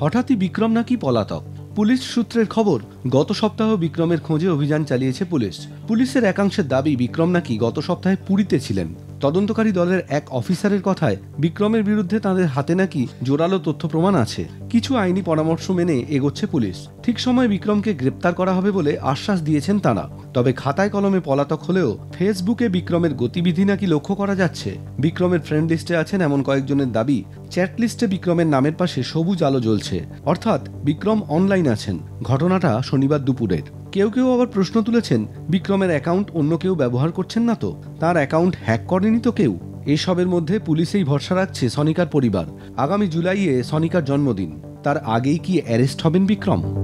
হঠাৎই বিক্রম নাকি পলাতক। পুলিশ সূত্রের খবর, গত সপ্তাহ বিক্রমের খোঁজে অভিযান চালিয়েছে পুলিশ। পুলিশের একাংশের দাবি বিক্রম নাকি গত সপ্তাহে পুরীতে ছিলেন। তদন্তকারী দলের এক অফিসারের কথায়, বিক্রমের বিরুদ্ধে তাদের হাতে নাকি জোরালো তথ্য প্রমাণ আছে। কিছু আইনি পরামর্শ মেনে এগোচ্ছে পুলিশ। ঠিক সময় বিক্রমকে গ্রেপ্তার করা হবে বলে আশ্বাস দিয়েছেন তারা। তবে খাতায় কলমে পলাতক হলেও ফেসবুকে বিক্রমের গতিবিধি নাকি লক্ষ্য করা যাচ্ছে। বিক্রমের ফ্রেন্ড লিস্টে আছেন এমন কয়েকজনের দাবি চ্যাট লিস্টে বিক্রমের নামের পাশে সবুজ আলো জ্বলছে। অর্থাৎ বিক্রম অনলাইন আছেন। ঘটনাটা শনিবার দুপুরের। কেউ কেউ আবার প্রশ্ন তুলেছেন, বিক্রমের অ্যাকাউন্ট অন্য কেউ ব্যবহার করছেন না তো? তার অ্যাকাউন্ট হ্যাক করেনি তো কেউ? এসবের মধ্যে পুলিশেই ভরসা রাখছে সনিকার পরিবার। আগামী জুলাইয়ে সনিকার জন্মদিন। তার আগেই কি অ্যারেস্ট হবেন বিক্রম?